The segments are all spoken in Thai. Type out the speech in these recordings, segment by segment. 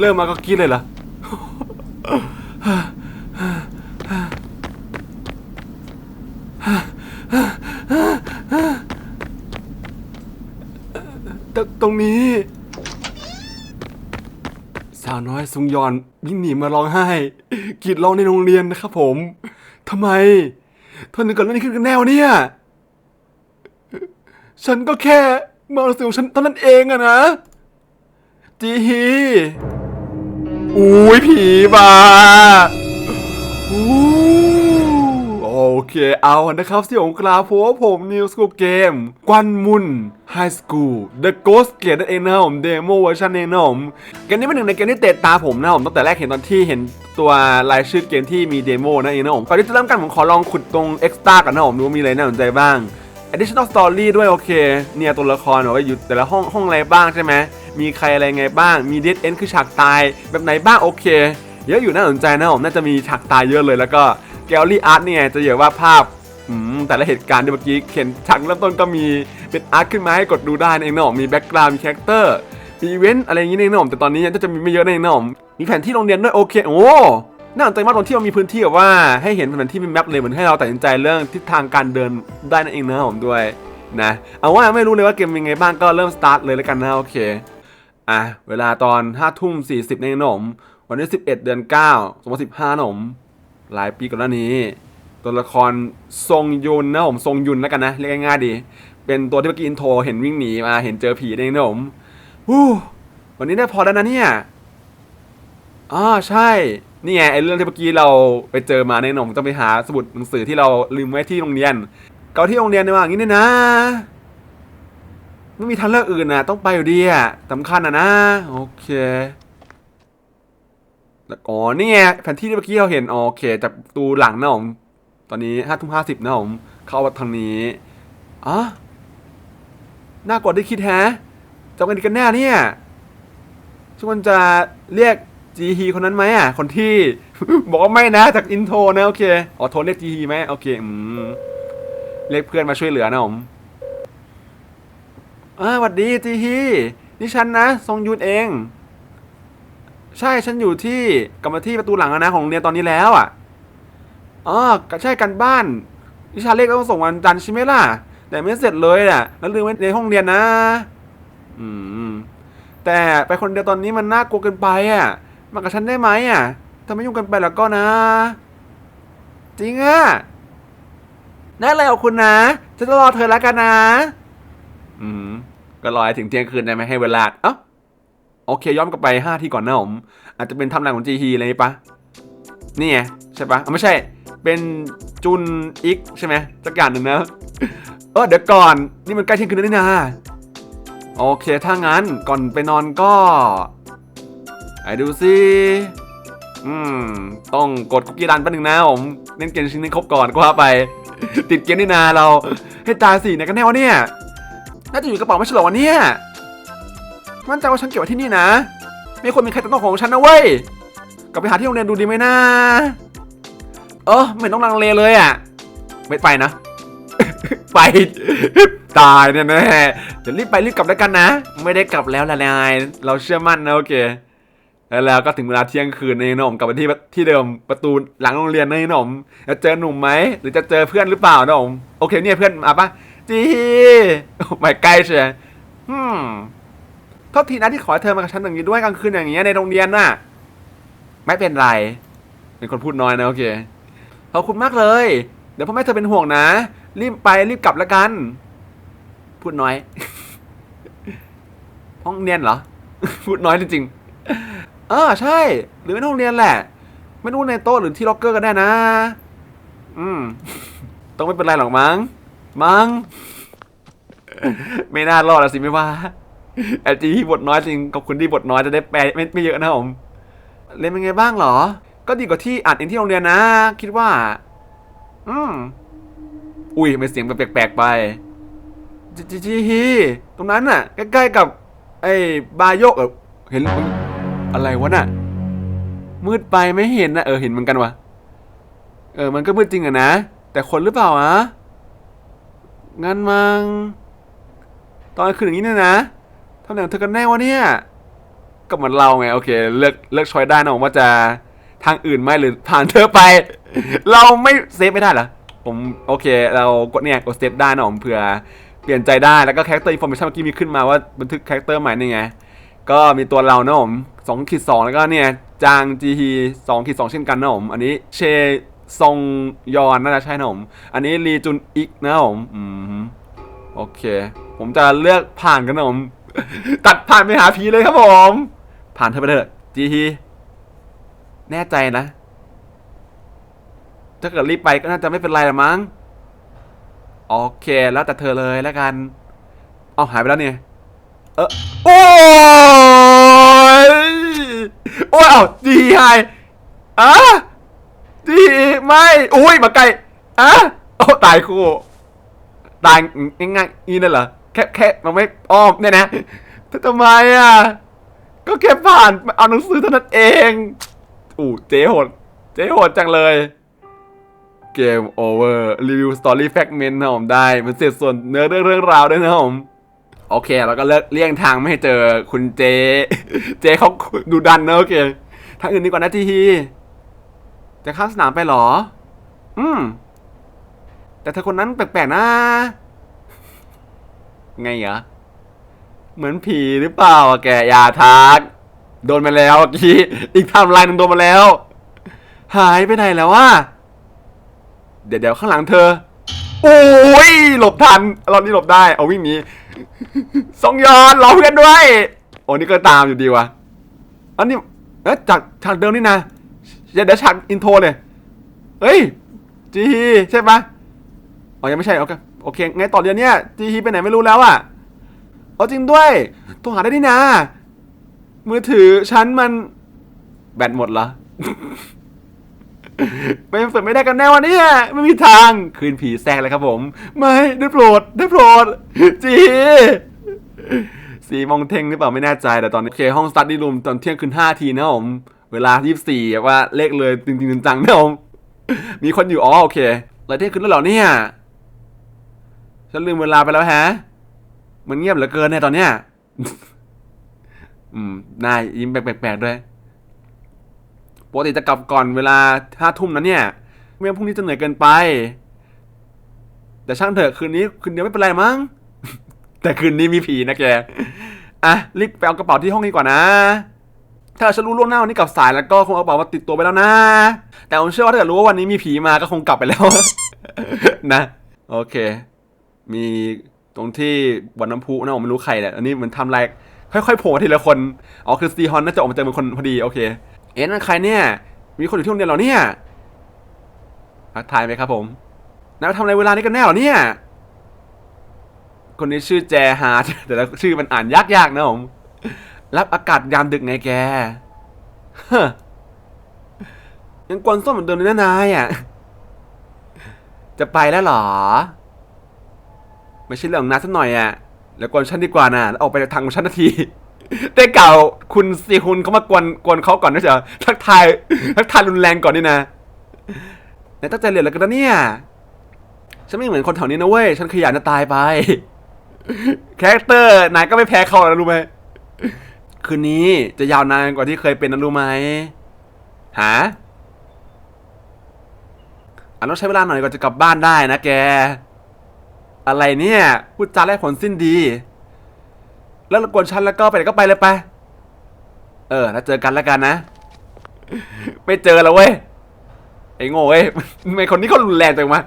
เริ่มมาก็คิดเลยเหรอ ตตรงนี้ สาวน้อยซุงยอนวิ่งหนีมาร้องไห้กรีดร้องในโรงเรียนนะครับผมทำไมทนถึงเกิดเรื่องนี้ขึ้นกันแน่วเนี่ย ฉันก็แค่มาเอาสิ่งของฉันเท่านั้นเองอะนะ จีฮี อุ้ยผีมาโอเคเอานะครับเสี่ยงกลาเพราะว่าผมนิวสกูเกมกวนมุนไฮสคูล The Ghost Gate นั่นเองนะครับผมเดโมเวอร์ชันเองนะครับผมเกมนี้เป็นหนึ่งในเกมที่เตะตาผมนะผมตั้งแต่แรกเห็นตอนที่เห็นตัวรายชื่อเกมที่มีเดโมนั่นเองนะครับผมก่อนที่จะเริ่มกันผมขอลองขุดตรง Extra กันนะผมดูมีอะไรน่าสนใจบ้าง additional story ด้วยโอเค เนี่ยตัวละครบอกว่าอยู่แต่ละห้องห้องอะไรบ้างใช่ไหม มีใครอะไรไงบ้าง มี dead end คือฉากตายแบบไหนบ้างโอเค เยอะอยู่น่าสนใจนะผมน่าจะมีฉากตายเยอะเลยแล้วก็แกลลี่อาร์ตเนี่ยจะเยอะว่าภาพแต่ละเหตุการณ์ที่เมื่อกี้เขียนฉากเริ่มต้นก็มีเป็นอาร์ตขึ้นมาให้กดดูได้นั่นเองนะผมมีแบ็กกราวด์มีคาแรคเตอร์มีอีเวนต์อะไรอย่างงี้นั่นเองนะผมแต่ตอนนี้ยังจะมีไม่เยอะนั่นเองนะผมมีแผนที่โรงเรียนด้วยโอเคโอ้น่าสนใจมากตรงที่มันมีพื้นที่แบบว่าให้เห็นแผนที่เป็นแมปเลยเหมือนให้เราตัดสินใจเรื่องทิศทางการเดินได้นั่นเองนะผมด้วยนะเอาว่าไม่รู้เลยว่าเกมเป็นไงบ้างก็เริ่มสตาร์ทเลยแล้วกันนะโอเค อะเวลาตอน5ทุ่ม40ในขนม วันที่11เอ็ดเดือน9 2015นะผมหลายปีก่อนหน้านี้ ตัวละครทรงยุนนะผมทรงยุนแล้วกันนะเรียกง่ายๆดี เป็นตัวที่เมื่อกี้อินโทรเห็นวิ่งหนีมาเห็นเจอผีนั่นเองนมฮู้วันนี้ได้พอแล้วนะเนี่ยอ๋อใช่ นี่ไงไอ้เรื่องที่เมื่อกี้เราไปเจอมาในหนมต้องไปหาสมุดหนังสือที่เราลืมไว้ที่โรงเรียน เกาที่โรงเรียนในว่าอย่างนี้เนี่ยนะ ไม่มีทางเลือกอื่นนะต้องไปอยู่ดีอะสำคัญอะนะ โอเคแล้วอ๋อนี่ไงแผนที่ที่เมื่อกี้เราเห็นโอเค จากตูหลังนะผมตอนนี้ห้าทุ่มห้าสิบนะผมเข้าทางนี้อ๋อน่ากลัวได้คิดแฮะจะกันดีกันแน่เนี่ยทุกคนจะเรียกจีฮีคนนั้นไหมอะ คนที่ บอกว่าไม่นะ จากอินโทรนะ โอเคอ๋อโทรเรียกจีฮีไหมโอเคอืมเรียกเพื่อนมาช่วยเหลือนะผม เอ่าสวัสดีจีฮีนี่ฉันนะทรงยุนเอง ใช่ฉันอยู่ที่กลับมาที่ประตูหลังแล้วนะของโรงเรียนตอนนี้แล้วอะอ๋อก็ใช่กันบ้านวิชาเลขก็ต้องส่งวันจันทร์ใช่ไหมล่ะ แต่ไม่เสร็จเลยอะแล้วลืมไว้ในห้องเรียนนะ อืม แต่ไปคนเดียวตอนนี้มันน่ากลัวเกินไปอะมากับฉันได้ไหมอะถ้าไม่ยุ่งกันไปแล้วก็นะ จริงอะได้เลยขอบคุณนะฉันจะรอเธอแล้วกันนะ อืม ก็รอถึงเที่ยงคืนได้ไหมให้เวลาเอ้าโอเคย้อนกลับไปห้าที่ก่อนนะผมอาจจะเป็นทำลายของจีฮีอะไรนี้ปะนี่ไงใช่ปะไม่ใช่ เป็นจุนอิกใช่ไหมสักอย่างหนึ่งนะเออเดี๋ยวก่อนนี่มันใกล้เที่ยงคืนแล้วนี่นาโอเคถ้างั้นก่อนไปนอนก็ไอ้ดูสิอืมต้องกดคุกกี้รันแป๊บนึงนะผมเล่นเกมชิ้นนี้ครบก่อนก็ว่าไป ติดเกมนี่นาเราให้ตายสิไหนกันแน่วะเนี่ย น่าจะอยู่กระเป๋าไม่ใช่เหรอวะเนี่ย มั่นใจว่าฉันเก็บไว้ที่นี่นะ ไม่ควรมีใครต้องของฉันนะเว้ย กลับไปหาที่โรงเรียนดูดีไหมนะ เออไม่ต้องลังเลเลยอะ ไม่ไปนะ ไป ตายแน่ๆเดี๋ยวรีบไปรีบกลับแล้วกันนะ ไม่ได้กลับแล้วละนาย เราเชื่อมั่นนะโอเค แล้วแล้วก็ถึงเวลาเที่ยงคืนในหนมกลับไปที่ที่เดิมประตูหลังโรงเรียนในหนมจะเจอหนุ่มไหมหรือจะเจอเพื่อนหรือเปล่านะผมโอเคเนี่ยเพื่อนมาปะ จีโอ้ไม่ใกล้เชียวอืมโทษทีนะที่ขอเธอมากับฉันอย่างนี้ด้วยกลางคืนอย่างเงี้ยในโรงเรียนน่ะ ไม่เป็นไร เป็นคนพูดน้อยนะโอเค ขอบคุณมากเลย เดี๋ยวพ่อแม่เธอเป็นห่วงนะ รีบไปรีบกลับแล้วกัน พูดน้อย ห้องเรียนเหรอ พูดน้อยจริงๆเออใช่ หรือเป็นห้องเรียนแหละ ไม่รู้ในโต๊ะหรือที่ล็อกเกอร์ก็ได้นะ อืม ต้องไม่เป็นไรหรอกมั้ง มั้ง ไม่น่ารอดละสิไม่ว่าแอจีที่บทน้อยจริงขอบคุณที่บทน้อยจะได้แปลไม่ไม่เยอะนะผมเรียนเป็นไงบ้างเหรอ ก็ดีกว่าที่อ่านเองที่โรงเรียนนะ คิดว่า อืมอุ้ยทำไมเสียงแปลกๆไปจีจีจีฮีตรงนั้นน่ะ ใกล้ๆกับ ไอ้บาโยกเห็นอะไรวะน่ะ มืดไปไม่เห็นนะเออเห็นเหมือนกันวะเออมันก็มืดจริงอะนะ แต่คนหรือเปล่าอะ งั้นมัง ตอนคืนอย่างนี้เนี่ยนะทำไหนของเธอกันแน่วะเนี่ย ก็เหมือนเราไง โอเค เลือกเลือกช้อยได้นะผมว่าจะทางอื่นไหมหรือผ่านเธอไป เราไม่เซฟไม่ได้เหรอ ผมโอเค เรากดเนี่ยกดเซฟได้นะผมเผื่อเปลี่ยนใจได้แล้วก็คาแรคเตอร์อินโฟมชันเมื่อกี้มีขึ้นมาว่าบันทึกคาแรคเตอร์ใหม่นี่ไง ก็มีตัวเรานะผมสองขีดสองแล้วก็เนี่ยจางจีฮีสองขีดสองเช่นกันนะผมอันนี้เช ซงยอนน่าจะใช่นะผม อันนี้ลีจุนอิกนะผมอืมโอเค ผมจะเลือกผ่านกันนะผม ตัดผ่านไปหาผีเลยครับผม ผ่านเธอไปเถอะจีฮีแน่ใจนะ ถ้าเกิดรีบไปก็น่าจะไม่เป็นไรละมั้ง โอเคแล้วแต่เธอเลยแล้วกัน เอาหายไปแล้วเนี่ย เออโอ้ย โอ้ยเอาจีไฮอะ จีไม่โอ้ยมาไกลอะโอ้ตายคู่ตายง่ายๆอีนั่นเหรอแค่แค่มันไม่อ้อมเนี่ยนะทำไมอะก็แค่ผ่านเอาหนังสือเท่านั้นเองอู้เจ๊โหดเจ๊โหดจังเลย เกมโอเวอร์รีวิวสตอรี่แฟกเมนต์นะผมได้ มันเสร็จส่วนเนื้อเรื่องเรื่องราวด้วยนะผมโอเคเราก็เลิกเลี่ยงทางไม่ให้เจอคุณเจ เจเขาดูดันนะโอเคทางอื่นดีกว่านะทีฮี จะข้ามสนามไปหรอ อืม แต่เธอคนนั้นแปลกๆนะ ไงเหรอ เหมือนผีหรือเปล่าอะแกอย่าทัก โดนมาแล้วเมื่อกี้ อีกทม์ไลน์หนึงโดนมาแล้ว หายไปไหนแล้ววะ เดี๋ยวเดี๋ยวข้างหลังเธอ โอ้ย หลบทันเรานี่หลบได้ เอาวิ่งหนีสองยอนรอเพื่อนด้วย โอ้นี่ก็ตามอยู่ดีวะอันนี้เอ๊ะจากฉากเดิมนี่นะ เดี๋ยวเดี๋ยวฉากอินโทรเลย เฮ้ยจีฮีใช่ปะอ๋อยังไม่ใช่โอเคโอเคไงต่อเดือนเนี้ยจีฮีไปไหนไม่รู้แล้วอะเอาจริงด้วยโทรหาได้นี่นะ มือถือฉันมันแบตหมดเหรอไม่เปิดไม่ได้กันแน่วันนี้ไม่มีทางคืนผีแซงเลยครับผม ไม่ได้โปรดได้โปรดจีสีโมงเทงหรือเปล่าไม่แน่ใจแต่ตอนนี้โอเคห้องสตัดดี้รูมตอนเที่ยงคืนห้าทีนะผม เวลายี่สิบสี่ว่าเลขเลยจริงๆจังๆนะผมมีคนอยู่อ๋อโอเคเลยเที่ยงคืนแล้วเหรอเนี่ยฉันลืมเวลาไปแล้วแฮะ มันเงียบเหลือเกินเนี่ยตอนเนี้ยอืมนายยิ้มแปลกๆด้วยปกติจะกลับก่อนเวลาห้าทุ่มนะเนี่ยไม่งั้นพรุ่งนี้จะเหนื่อยเกินไป แต่ช่างเถอะคืนนี้คืนเดียวไม่เป็นไรมั้ง แต่คืนนี้มีผีนะแก อะรีบไปเอากระเป๋าที่ห้องนี้ก่อนนะ ถ้าฉันรู้ล่วงหน้าวันนี้กับสายแล้วก็คงเอากระเป๋ามาติดตัวไปแล้วนะ แต่ผมเชื่อว่าถ้าเกิดรู้ว่าวันนี้มีผีมาก็คงกลับไปแล้ว นะ โอเค มีตรงที่บนน้ำพุนะผมไม่รู้ใครแหละอันนี้เหมือนทำลายค่อยๆโผล่มาทีละคนอ๋อคือซีฮอนน่าจะออกมาเจอเป็นคนพอดีโอเค เอ๊ะนั่นใครเนี่ย มีคนอยู่ที่โรงเรียนเหรอเนี่ยทักทายไหมครับผมนายทำอะไรเวลานี้กันแน่เหรอเนี่ย คนนี้ชื่อแจฮาร์ดแต่ละชื่อมันอ่านยากๆนะผม รับอากาศยามดึกไงแกเฮ้อยังกวนส้มเหมือนเดิมเลยนะนายอะ จะไปแล้วเหรอ ไม่ใช่เรื่องของนายสักหน่อยอะ แล้วกวนฉันดีกว่านะแล้วออกไปทางของฉันนาที ได้เก่าวคุณซีฮุนเขามากวนกวนเขาก่อนด้วยเหรอทักทายทักทายรุนแรงก่อนนี่นะนายตั้งใจเรียนแล้วกันนะเนี่ยฉันไม่เหมือนคนแถวนี้นะเว้ย ฉันขยันจะตายไปคาแรคเตอร์นายก็ไม่แพ้เขาแล้วรู้ไหม คืนนี้จะยาวนานกว่าที่เคยเป็นนะรู้ไหมหาอันต้องใช้เวลาหน่อยกว่าจะกลับบ้านได้นะแก อะไรเนี่ยพูดจาแรกผลสิ้นดี แล้วรบกวนฉันแล้วก็ไปไหนก็ไปเลยไป เออ แล้วเจอกันแล้วกันนะ ไม่เจอแล้วเว้ย ไอ้โง่เว้ยทำไมคนนี้เขารุนแรงจังวะ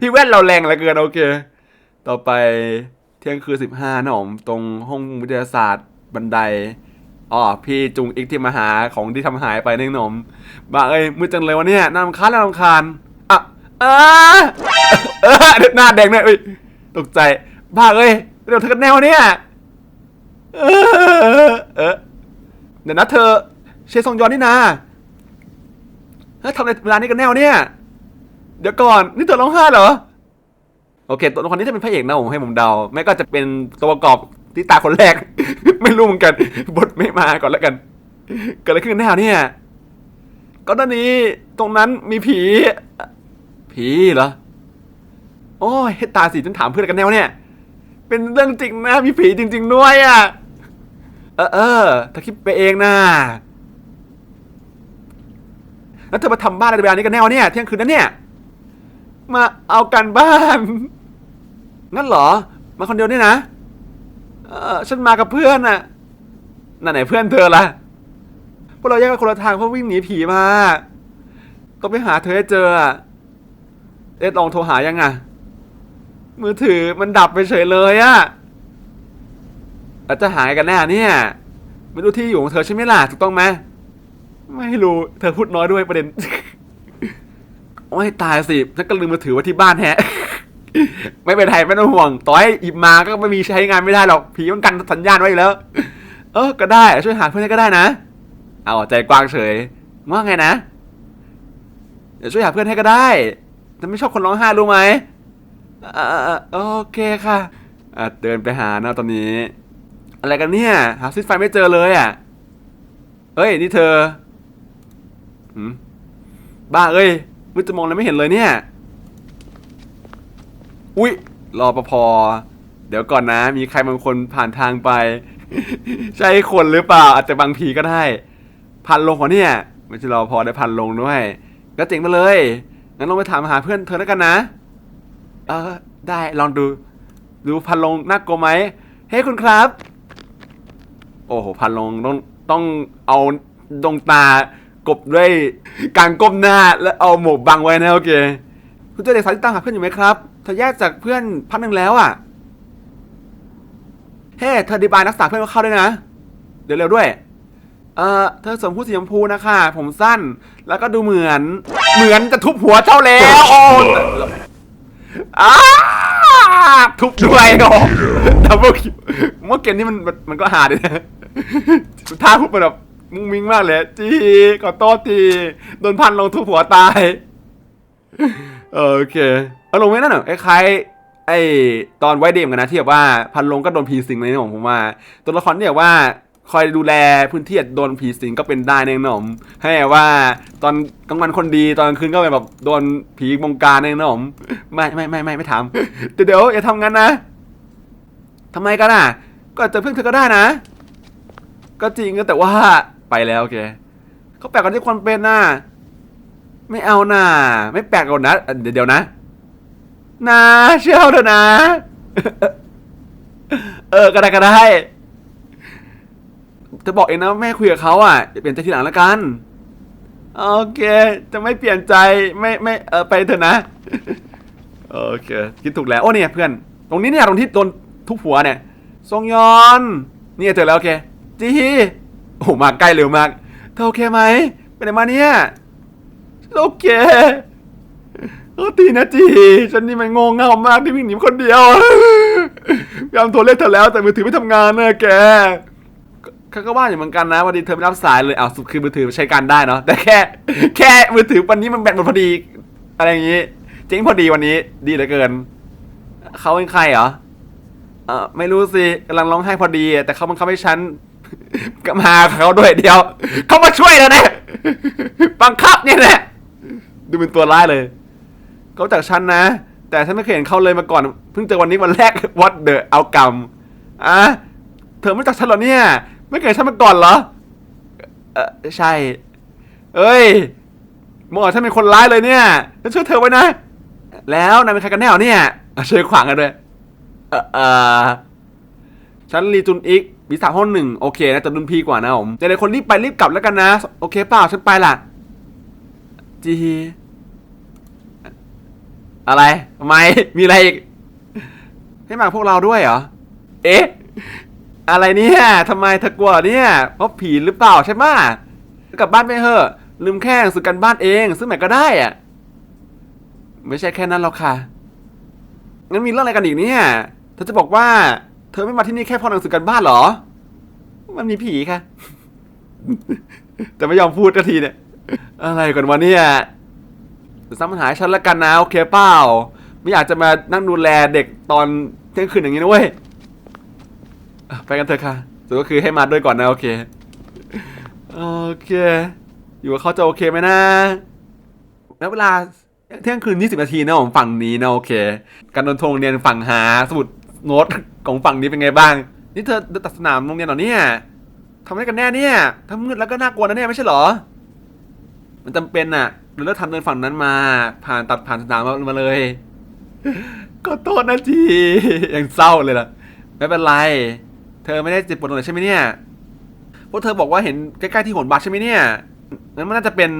พี่แว่นเราแรงเหลือเกินโอเค ต่อไปเที่ยงคืนสิบห้านะผมตรงห้องวิทยาศาสตร์ บันไดอ๋อพี่จุงอีกที่มาหาของที่ทำหายไปนี่หนมบ้าเอ้ยมืดจังเลยวะเนี่ยน่ารำคาญน่ารำคาญอะเออเออหน้าแดงเลยเอ้ยตกใจบ้าเอ้ยเดี๋ยวเธอกันแนวเนี่ยเออเออเดี๋ยวนะเธอ เชซองยอนนี่นาเฮ้ยทำอะไรเวลานี้กันแนวเนี่ย เดี๋ยวก่อนนี่เธอร้องไห้เหรอ โอเค ตัวละครนี้จะเป็นพระเอกนะผมให้ผมเดาไม่ก็จะเป็นตัวประกอบที่ตายคนแรก ไม่รู้เหมือนกัน บทไม่มาก่อนแล้วกัน เกิดอะไรขึ้นกันแน่เนี่ยก็ตอนนี้ตรงนั้นมีผี ผีเหรอ โอ้ยให้ตาสิฉันถามเพื่อนกันแนวเนี่ย เป็นเรื่องจริงนะ มีผีจริง ๆ ด้วยอะ เออเออเธอคิดไปเองนะแล้วเธอมาทำบ้านอะไรเวลานี้กันแน่วเนี่ย เที่ยงคืนนั้นเนี่ย มาเอากันบ้าน งั้นเหรอ มาคนเดียวเนี่ยนะ เออฉันมากับเพื่อนน่ะนั่นไหนเพื่อนเธอล่ะพวกเราแยกกันคนละทางเพราะวิ่งหนีผีมา ต้องไปหาเธอให้เจออะเอ็ดลองโทรหายังอะ มือถือมันดับไปเฉยเลยอะแล้วจะหายกันแน่เนี่ยไม่รู้ที่อยู่ของเธอใช่ไหมล่ะถูกต้องไหมไม่รู้เธอพูดน้อยด้วยประเด็น โอ้ยตายสิฉันก็ลืมมือถือไว้ที่บ้านแฮะ ไม่เป็นไรไม่ต้องห่วง ต่อให้หยิบมาก็ไม่มีใช้งานไม่ได้หรอกผีมันกันสัญญาณไว้อยู่แล้ว เออก็ได้ช่วยหาเพื่อนให้ก็ได้นะ เอาใจกว้างเฉยว่าไงนะเดี๋ยวช่วยหาเพื่อนให้ก็ได้แต่ไม่ชอบคนร้องไห้รู้ไหมอ่าโอเคค่ะอะเดินไปหานะตอนนี้ อะไรกันเนี่ย หาซิดไฟไม่เจอเลยอะเฮ้ยนี่เธอบ้าเอ้ยมืดจะมองอะไรไม่เห็นเลยเนี่ย อุ๊ยรอปภเดี๋ยวก่อนนะ มีใครบางคนผ่านทางไป ใช่คนหรือเปล่า อาจจะบางผีก็ได้ พันลงของเนี่ยไม่ใช่รอพอได้พันลงด้วยก็เจ๋งมาเลยงั้นลองไปถามหาเพื่อนเธอแล้วกันนะ เออได้ลองดู ดูพันลงน่ากลัวไหมเฮ้ยคุณครับ โอ้โหพันลงต้องต้องเอาดวงตากบด้วยการก้มหน้าและเอาหมวกบังไว้นะโอเค คุณเจอเด็กสาวที่ตามหาเพื่อนอยู่ไหมครับ เธอแยกจากเพื่อนพักหนึ่งแล้วอะ เฮ้ เธอดีบายรักษาเพื่อนเข้าด้วยนะ เดี๋ยวเร็วด้วย เอ่อ เธอสวมผู้สีชมพูนะคะ ผมสั้น แล้วก็ดูเหมือน เหมือนจะทุบหัวเจ้าแล้ว โอ้อาทุบด้วยโอ้ดับเบิลคิวเมื่อเกมนี้มันมันมันก็หาดินะท่าทุบมันแบบมุ้งมิ้งมากเลย จีขอโทษที โดนพันลงทุบหัวตาย โอเค เอาลงไว้นั่นเหรอไอ้คล้ายไอ้ตอนไว้เดมกันนะที่แบบว่าพันลงก็โดนผีสิงเลยนะผมผมว่า ตัวละครที่แบบว่าคอยดูแลพื้นที่โดนผีสิงก็เป็นได้แน่นอนให้แบบว่าตอนกลางวันคนดีตอนกลางคืนก็เป็นแบบโดนผีบงการแน่นอนไม่ไม่ไม่ไม่ไม่ทำเดี๋ยวเดี๋ยวอย่าทำงั้นนะทำไมกันอะ ก็จะเพื่อนเธอก็ได้นะ ก็จริงก็แต่ว่าไปแล้วโอเคเขาแปลกกันที่คนเป็นน่ะไม่เอาน่ะไม่แปลกก่อนนะเดี๋ยวนะ นะเชื่อเถอะนะ เออก็ได้ก็ได้จะบอกเองนะแม่คุยกับเขาอะจะเปลี่ยนใจทีหลังล้วกันโอเค จะไม่เปลี่ยนใจไม่ไม่เออไปเถอะนะโอเคคิดถูกแล้วโอ้เนี่ยเพื่อน ตรงนี้เนี่ยตรงที่โดนทุบหัวเนี่ยทรงยอนเนี่ยเจอแล้วโอเคจีฮีโอ้มาใกล้เร็วมากเธอโอเคไหมไปไหนมาเนี่ยโอเค โอ้ตีนะจีฉันนี่มันงงเงามากที่วิ่งหนีคนเดียวพยายามโทรเรียกเธอแล้วแต่มือถือไม่ทำงานนะแกเขาก็ว่าอยู่เหมือนกันนะวันนี้เธอไม่รับสายเลยเอาวคือมือถือใช้การได้เนาะแต่แค่ แค่มือถือวันนี้มันแบตหมดพอดี อะไรอย่างงี้เจ๊งพอดีวันนี้ ดีเหลือเกินเขาเป็นใครเหรอเออไม่รู้สิกำลังร้องไห้พอดี แต่เขาบังคับให้ฉันก็มาเขาด้วยเดียวเขามาช่วยแล้วนะบังคับเนี่ยแหละดูเป็นตัวร้ายเลย เขาจากฉันนะ แต่ฉันไม่เคยเห็นเขาเลยมาก่อน เพิ่งเจอวันนี้วันแรกวัดเดอะเอากรรมอะเธอไม่จักฉันเหรอเนี่ย ไม่เคยฉันมาก่อนเหรอ เออใช่ เอ้ยมองว่าฉันเป็นคนร้ายเลยเนี่ยฉันช่วยเธอไว้นะ แล้วนายเป็นใครกันแน่เนี่ยอะช่วยขวางกันด้วย เออเออฉันรีจุนอีกบีสามห้องหนึ่งโอเคนะจะรุ่นพี่กว่านะผมจะเลยคนรีบไปรีบกลับแล้วกันนะ โอเคเปล่าฉันไปละจี อะไรทำไมมีอะไรอีกให้มากับพวกเราด้วยเหรอ เอ๊ะ อะไรเนี่ยทำไมเธอกลัวเหรอเนี่ยเพราะผีหรือเปล่าใช่ไหมะกลับบ้านไปเถอะ ลืมแค่หนังสือกันบ้านเอง ซึ่งไหนก็ได้อะไม่ใช่แค่นั้นหรอกค่ะ งั้นมีเรื่องอะไรกันอีกเนี่ย เธอจะบอกว่า เธอไม่มาที่นี่แค่เพราะหนังสือกันบ้านเหรอ มันมีผีค่ะ แต่ไม่ยอมพูดสักทีเนี่ย อะไรกันวะเนี่ย ซ้ำปัญหาฉันละกันนะโอเคเปล่าไม่อยากจะมานั่งดูแลเด็กตอนเที่ยงคืนอย่างนี้นะเว้ยไปกันเถอะค่ะสุดก็คือให้มาด้วยก่อนนะโอเคโอเค อยู่กับเขาจะโอเคไหมนะแล้วเวลาเที่ยงคืน20นาทีนะของฝั่งนี้นะโอเค การเดินทงโรงเรียนฝั่งหาสมุดโน้ตของฝั่งนี้เป็นไงบ้าง นี่เธอตัดสนามโรงเรียนเหรอเนี่ยทำอะไรกันแน่เนี่ยถ้ามืดแล้วก็น่ากลัวนะเนี่ยไม่ใช่เหรอ มันจำเป็นอะ เราเลือกทำเดินฝั่งนั้นมา ผ่านตัดผ่านสนามมาเลย ก็โทษนะจียังเศร้าเลยล่ะ ไม่เป็นไร เธอไม่ได้เจ็บปวดตรงไหนใช่ไหมเนี่ยพวกเธอบอกว่าเห็นใกล้ๆที่หนบักใช่ไหมเนี่ยงั้นมันน่าจะเป็น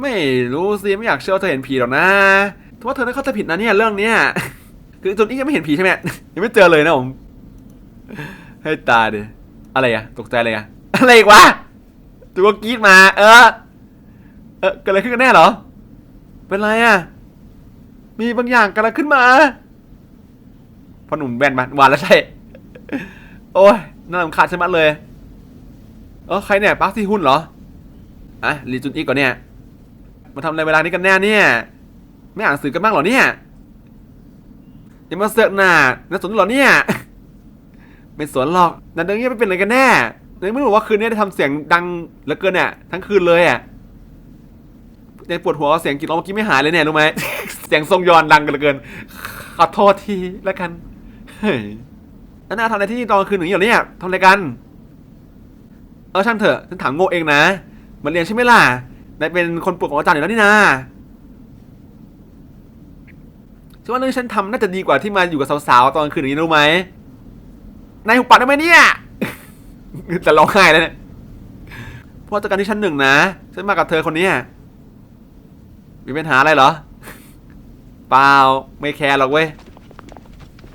ไม่รู้สิไม่อยากเชื่อว่าเธอเห็นผีหรอกนะแต่ว่าเธอน่าเข้าใจผิดนะเนี่ยเรื่องเนี้ยคือจนนี้ยังไม่เห็นผีใช่ไหมยังไม่เจอเลยนะผมให้ตาดิอะไรอะตกใจอะไรอะอะไรอีกวะตัวกรีดมา เออ เออเกิดอะไรขึ้นกันแน่เหรอ เป็นไรอะมีบางอย่างกำลังขึ้นมาพอหนุ่มแบนมาหวานแล้วใช่ โอ้ยน่ารำคาญช่ไหมดเลย เออใครเนี่ยปาร์คซีหุ้นเหรอ อะรีจุนอีกก่อนเนี่ย มาทำอะไรเวลานี้กันแน่เนี่ย ไม่อ่านหนังสือกันบ้างเหรอเนี่ยอย่ามาเสือกหน้าน่าสนเหรอเนี่ย ไม่สนหรอกนันเรื่องนี้ไม่เป็นอะไรกันแน่ในไม่รู้ว่าคืนนี้ได้ทำเสียงดังเหลือเกินเนี่ยทั้งคืนเลยอะ ยังปวดหัวเสียงกรีดร้องเมื่อกี้ไม่หายเลยเนี่ยรู้ไหม เสียงทรงยอนดังกันเหลือเกิน ขอโทษทีแล้วกัน เฮ้ยแล้วนาทำอะไรที่นี่ตอนคืนอย่างนี้เหรอเนี่ยทำอะไรกัน เออช่างเถอะฉันถามโง่เองนะมันเรียนใช่ไหมล่ะนายเป็นคนปวดของอาจารย์อยู่แล้วนี่นะฉันว่าเรื่องที่ฉันทำน่าจะดีกว่าที่มาอยู่กับสาวๆตอนกลางคืนอย่างนี้รู้ไหมนายหุบปากได้ไหมเนี่ย จะร้องไห้แล้วเนี่ยเพราะจากการที่ฉันหนึ่งนะ ฉันมากับเธอคนเนี้ย มีปัญหาอะไรเหรอ เปล่า ไม่แคร์หรอกเว้ย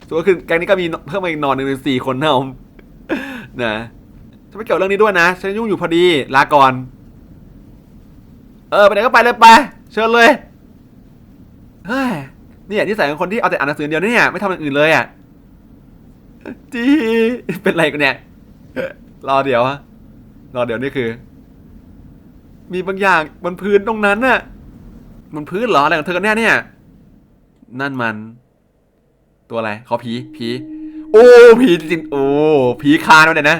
ส่วนคือแก๊งนี้ก็มีเพิ่มมาอีกนอนหนึ่งเป็นสี่คนนะผมนะฉันไม่เกี่ยวเรื่องนี้ด้วยนะ ฉันยุ่งอยู่พอดี ลาก่อน เออ ไปไหนก็ไปเลยไป เชิญเลย เฮ้ยเนี่ยนิสัยของคนที่เอาแต่อ่านหนังสือเดียวเนี่ยไม่ทำอย่างอื่นเลยอะ จี เป็นไรกันเนี่ย รอเดี๋ยวอะรอเดี๋ยวนี่คือ มีบางอย่างบนพื้นตรงนั้นน่ะ บนพื้นเหรออะไรของเธอกันแน่เนี่ย นั่นมัน ตัวอะไรเขาผีผี โอ้ผีจริงโอ้ผีคานมาเนี่ยนะ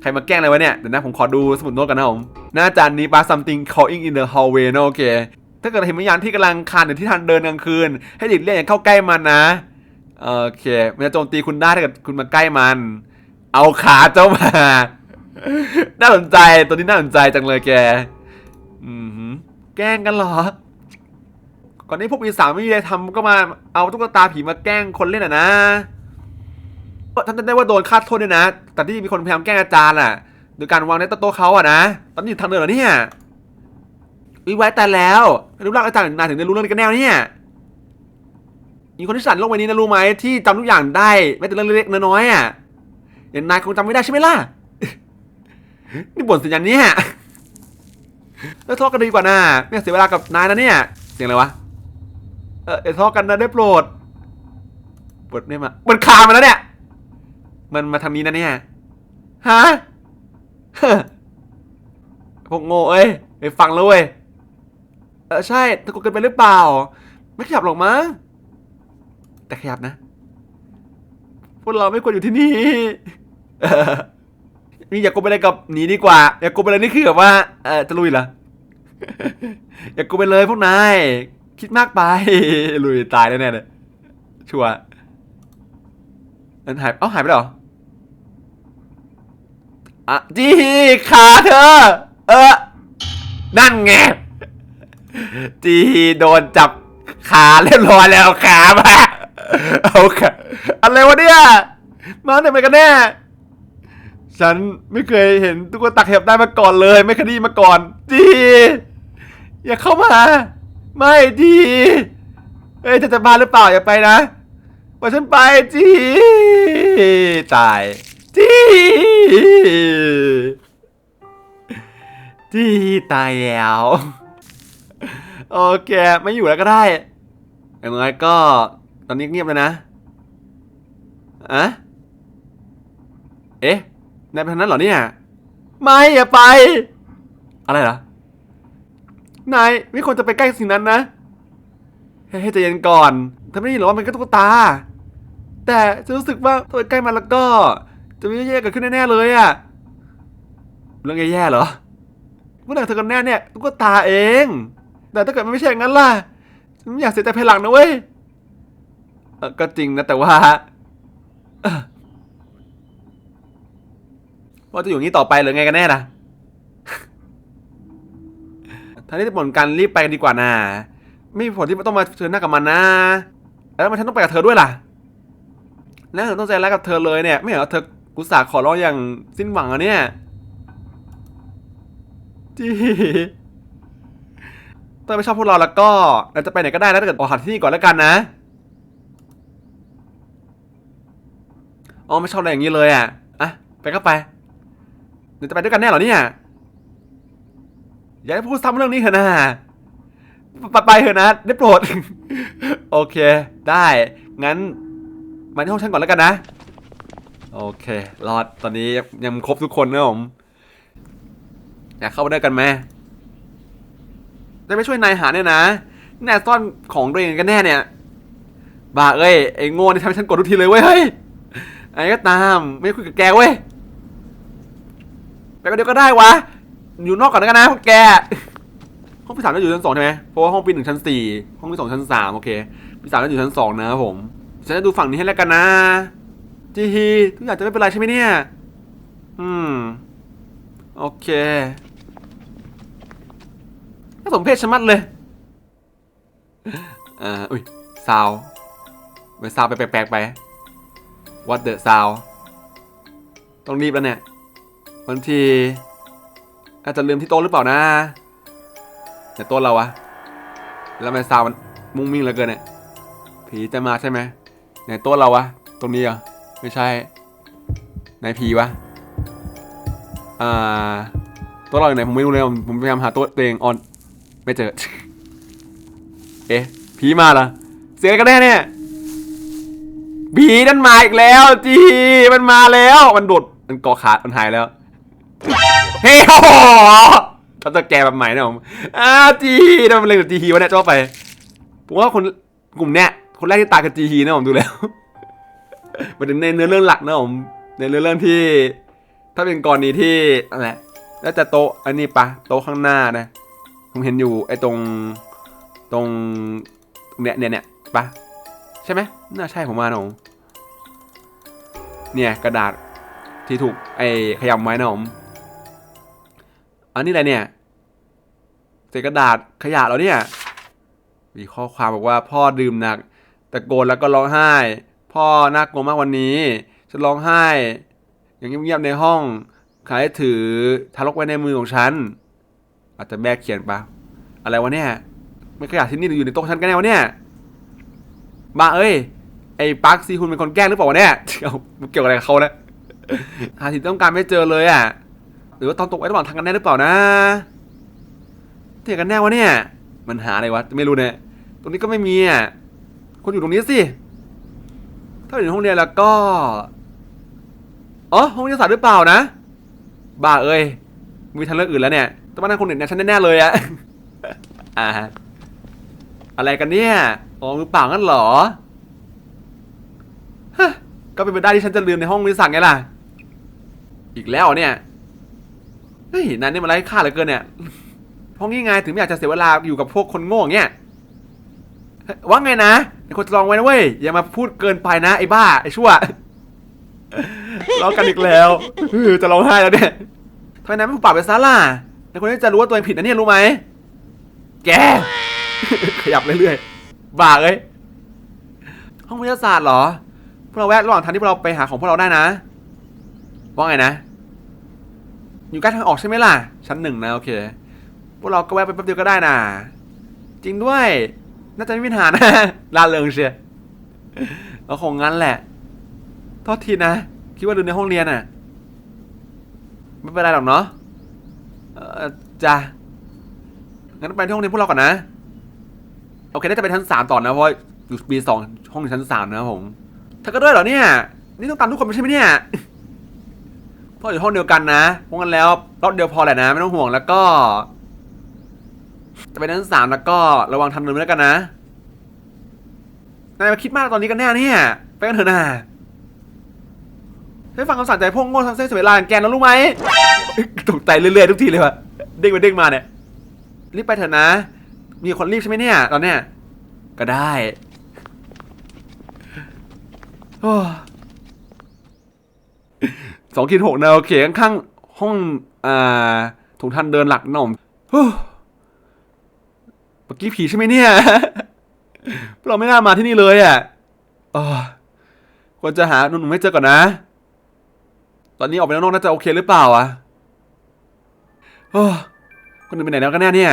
ใครมาแกล้งอะไรวะเนี่ยเดี๋ยวนะผมขอดูสมุดโน้ตกันนะผมหน้าจานนี้ปา something calling in the hallway นะโอเค ถ้าเกิดเห็นวิญญาณที่กำลังคานอยู่ที่ทางเดินกลางคืน ให้หลีกเลี่ยงอย่าเข้าใกล้มันนะโอเคมันจะโจมตีคุณได้ถ้าเกิดคุณมาใกล้มัน เอาขาเจ้ามา น่าสนใจตัวนี้น่าสนใจจังเลยแก อือหือแกล้งกันเหรอ ก่อนนี้พวกปีศาจไม่มีอะไรทำก็มาเอาตุ๊กตาผีมาแกล้งคนเล่นอะนะท่านจำได้ว่าโดนคาดโทษด้วยนะ แต่ที่มีคนพยายามแกล้งอาจารย์อะ โดยการวางในโต๊ะเขาอะนะ ตอนนี้อยู่ทางเดินเหรอเนี่ยวิไว้แต่แล้วรูปร่างอาจารย์นายถึงได้รู้เรื่องนี้กันแน่เนี่ยมีคนที่สั่นโลกใบนี้นะรู้ไหมที่จำทุกอย่างได้แม้แต่เรื่องเล็กๆน้อยๆอะอย่างนายคงจำไม่ได้ใช่ไหมล่ะ นี่บ่นเสียงอย่างเนี้ยแล้วทะเลาะกันดีกว่านะไม่อยากเสียเวลากับนายนะเนี่ย เสียงอะไรวะ เออเดี๋ยวทะเลาะกันนะได้โปรดโปรดได้มามันคามาแล้วเนี่ย มันมาทางนี้นะเนี่ยฮะพวกโง่เอ้ยไปฟังแล้วเว้ยเออใช่ตะโกนกินไปหรือเปล่า ไม่ขยับหรอกมั้งแต่ขยับนะ พวกเราไม่ควรอยู่ที่นี่นี่อย่ากลัวไปเลยกับหนีดีกว่า อย่ากลัวไปเลยนี่คือแบบว่าเออจะลุยเหรออย่ากลัวไปเลยพวกนาย คิดมากไปลุยตายแน่ๆเลยชัวร์อันหายเอ้าหายไปหรออะจีขาเธอ เออ นั่นไงจีโดนจับขาเรียบร้อยแล้วขามาเอาขาอะไรวะเนี่ยมาไหนมากันแน่ ฉันไม่เคยเห็นตุ๊กตาขยับได้มาก่อนเลย ไม่เคยไดีมาก่อนจีอย่าเข้ามา ไม่จีเอ้ยเธอจะมาหรือเปล่าอย่าไปนะปล่อยฉันไปจีตายจีจีตายแล้วโอเคไม่อยู่แล้วก็ได้อย่างน้อยก็ตอนนี้เงียบเลยนะอะเอ๊ะนายเป็นทางนั้นเหรอเนี่ย ไม่อย่าไป อะไรเหรอ นายไม่ควรจะไปใกล้สิ่งนั้นนะ ให้ใจเย็นก่อนเธอไม่ได้ยินหรอว่ามันก็ตุ๊กตา แต่จะรู้สึกว่าถ้าไปใกล้มันแล้วก็ จะมีเรื่องแย่ๆเกิดขึ้นแน่ๆเลยอะเรื่องแย่ๆเหรอเมื่อไหร่เธอกันแน่เนี่ยตุ๊กตาเอง แต่ถ้าเกิดมันไม่ใช่อย่างนั้นล่ะฉันไม่อยากเสียใจภายหลังนะเว้ยเออก็จริงนะแต่ว่าเอ่อว่าจะอยู่อย่างนี้ต่อไปหรือไงกันแน่ล่ะ ท่านที่จะผลกันรีบไปกันดีกว่านะไม่มีผลที่ต้องมาเจอหน้ากับมันนะ แล้วทำไมฉันต้องไปกับเธอด้วยล่ะแล้วเธอต้องใจร้ายกับเธอเลยเนี่ย ไม่เหรอเธอกุศลขอร้องอย่างสิ้นหวังอะเนี่ยจีถ้าไม่ชอบพวกเราแล้วก็เราจะไปไหนก็ได้แล้วถ้าเกิดออกหาที่นี่ก่อนแล้วกันนะอ๋อไม่ชอบอะไรอย่างนี้เลยอะอะไปก็ไปเดี๋ยวจะไปด้วยกันแน่เหรอเนี่ย อย่าให้พูดซ้ำเรื่องนี้เถอะนะไปไปเถอะนะได้โปรด โอเค ได้ งั้น มาที่ห้องฉันก่อนแล้วกันนะ โอเครอดตอนนี้ยังครบทุกคนนะผมอยากเข้ามาด้วยกันไหมจะไปช่วยนายหาเนี่ยนะนายซ่อนของตัวเองกันแน่เนี่ยบ้าเอ้ยไอ้โง่นี่ทำให้ฉันกดทุกทีเลยเว้ยเฮ้ยไอ้ก็ตาม ไม่คุยกับแกเว้ยไปกันเดียวก็ได้วะ อยู่นอกก่อนแล้วกันนะพวกแก ห้องปีสามจะอยู่ชั้นสองใช่ไหมเพราะว่าห้องปีหนึ่งชั้นสี่ห้องปีสองชั้นสามโอเคปีสามจะอยู่ชั้นสองนะครับผมฉันจะดูฝั่งนี้ให้แล้วกันนะจีฮีทุกอย่างจะไม่เป็นไรใช่ไหมเนี่ย อืม โอเคน่าสมเพชชะมัดเลยอ่าอุ้ยซาวไปซาวไปแปลกๆไป What the sound ต้องรีบแล้วเนี่ยบางที อาจจะลืมที่โต๊ะหรือเปล่านะแต่โต๊ะเราอะแล้วทำไมซาวมันมุ้งมิ้งเหลือเกินเนี่ยผีจะมาใช่ไหมไหนโต๊ะเราวะตรงนี้เหรอไม่ใช่ไหนผีวะอ่าโต๊ะเราอยู่ไหนผมไม่รู้เลยผมพยายามหาโต๊ะตัวเองออนไม่เจอ เอ๊ะผีมาเหรอเสียงกันแน่เนี่ยผีนั่นมาอีกแล้วจีมันมาแล้ว มันโดดมันเกาะขาดมันหายแล้ว เฮ้ยโอ้โหเขาจะแกแบบใหม่นะผมอ้าจีนั่นมันเล่นกับจีฮีวะเนี่ยจ้าไปผมว่าคนกลุ่มเนี้ยคนแรกที่ตายคือจีฮีนะผมดูแล้วมันในเนื้อเรื่องหลักนะผมในเนื้อเรื่องที่ ถ้าเป็นกรณีที่อะไรแล้วจะโต๊ะอันนี้ปะโต๊ะข้างหน้านะ ผมเห็นอยู่ไอ้ตรงตรงเนี่ยเนี่ยเนี่ยปะใช่ไหมน่าใช่ผมมานะผมเนี่ยกระดาษที่ถูกไอ้ขยำไว้นะผม อันนี้อะไรเนี่ยเศษกระดาษขยะเรอเนี่ย มีข้อความบอกว่าพ่อดื่มหนักตะโกนแล้วก็ร้องไห้ พ่อน่ากลัวมากวันนี้ฉันร้องไห้ อย่างเงียบๆในห้องขายถือทารกไว้ในมือของฉัน อาจจะแม่เขียนปะอะไรวะเนี่ยไม่ขยะที่นี่หรืออยู่ในโต๊ะฉันกันแน่วะเนี่ยมาเอ้ยไอ้ปักซีคุณเป็นคนแกล้งหรือเปล่าวะเนี่ยเอามันเกี่ยวอะไรกับเขานะหาที่ต้องการไม่เจอเลยอะ หรือว่าตอนตกไว้ระหว่างทางกันแน่หรือเปล่านะเที่ยกันแน่วะเนี่ย มันหาอะไรวะไม่รู้เนี่ยตรงนี้ก็ไม่มีอะคนอยู่ตรงนี้สิถ้าอยู่ในห้องเรียนแล้วก็อ๋อห้องวิทยาศาสตร์หรือเปล่านะบ้าเอ้ยมีทางเลือกอื่นแล้วเนี่ยแต่ว่านั่นคนอื่นเนี่ยฉันแน่ๆเลยอะอ่าฮะอะไรกันเนี่ยอ๋อมือเปล่างั้นเหรอฮะก็เป็นไปได้ที่ฉันจะลืมในห้องวิทยาศาสตร์ไงล่ะ อีกแล้วเนี่ย เฮ้ยนายนี่มันไร้ค่าเหลือเกินเนี่ยห้องนี้ไงถึงไม่อยากจะเสียเวลาอยู่กับพวกคนโง่เงี้ยว่าไงนะไอ้คนจะลองไว้นะเว้ยอย่ามาพูดเกินไปนะไอ้บ้าไอ้ชั่วร้องกันอีกแล้วจะร้องไห้แล้วเนี่ยทำไมนายไม่ผูกปากไปซะล่ะในคนที่จะรู้ว่าตัวเองผิดนะเนี่ยรู้ไหมแกขยับเรื่อยๆบ้าเอ้ยห้องวิทยาศาสตร์เหรอพวกเราแวะระหว่างทางที่พวกเราไปหาของพวกเราได้นะว่าไงนะ อยู่ใกล้ทางออกใช่ไหมล่ะ ชั้นหนึ่งนะโอเค พวกเราก็แวะไปแป๊บเดียวก็ได้นะจริงด้วย น่าจะไม่มีปัญหานะลาเริงเชียก็คงงั้นแหละโทษทีนะ คิดว่าดูในห้องเรียนอะ ไม่เป็นไรหรอกเนาะจ้ะงั้นไปที่ห้องเรียนพวกเราก่อนนะ โอเค น่าจะไปชั้นสามต่อนะ เพราะอยู่ปีสองห้องอยู่ชั้นสามนะผมเธอก็ด้วยเหรอเนี่ย นี่ต้องตามทุกคนไม่ใช่ไหมเนี่ย เพราะอยู่ห้องเดียวกันนะพราะงั้นแล้วรอบเดียวพอแหละนะไม่ต้องห่วงแล้วก็ จะไปชั้นสามแล้วก็ระวังทำเนินแล้วกันนะนายมาคิดมากตอนนี้กันแน่เนี่ยไปกันเถอะนะให้ฟังคำสั่งใจพวกโง่ทำเส้นเสียเวลาอย่างแกนะรู้ไหมตกใจเรื่อยๆทุกทีเลยวะเด้งไปเด้งมาเนี่ยรีบไปเถอะนะ มีคนรีบใช่ไหมเนี่ยตอนเนี้ยก็ได้โอ้ สองขีดหกนะโอเคข้างๆห้องอ่าถุงทางเดินหลักนะผมเมื่อกี้ผีใช่ไหมเนี่ยเราไม่น่ามาที่นี่เลยอะควรจะหาหนุ่มๆให้เจอก่อนนะ ตอนนี้ออกไปข้างนอกน่าจะโอเคหรือเปล่าอะคนอื่นไปไหนแล้วกันแน่เนี่ย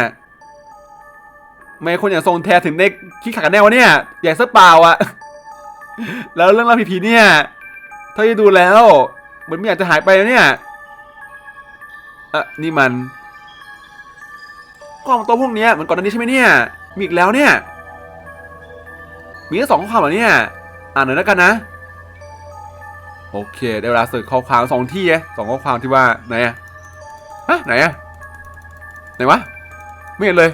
ไม่คนอย่างทรงแทถึงได้ขี้ขาดกันแน่วะเนี่ยใหญ่ซะเปล่าอะ แล้วเรื่องราวผีๆเนี่ยเท่าที่ดูแล้ว เหมือนไม่อยากจะหายไปแล้วเนี่ยอะนี่มันกล้องตัวพวกนี้เหมือนก่อนหน้านี้ใช่ไหมเนี่ย มีอีกแล้วเนี่ย มีแค่สองข้อความเหรอเนี่ย อ่านหน่อยแล้วกันนะ โอเค ได้เวลาเสิร์ชข้อความสองที่ไงสองข้อความที่ว่าไหนอะฮะไหนอะไหนวะ ไม่เห็นเลย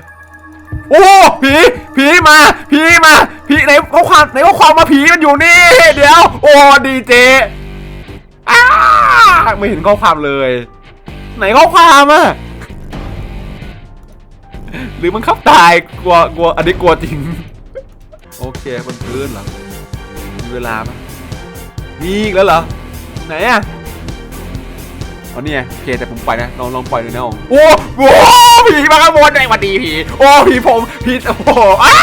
โอ้ผี ผีมา ผีมา ผีไหนข้อความไหนข้อความมาผีมันอยู่นี่ เดี๋ยว โอ้ดีเจ อ้าไม่เห็นข้อความเลย ไหนข้อความอะหรือมันขับตายกลัวกลัวอันนี้กลัวจริง โอเคบนพื้นเหรอมีเวลาปะมีอีกแล้วเหรอ ไหนอะเอาเนี่ยโอเคแต่ผมปล่อยนะลองลองปล่อยดูนะผมโอ้โหผีมาข้างบนไอ้หวันดีผีโอ้ผีผมผีโอ้โหอ้า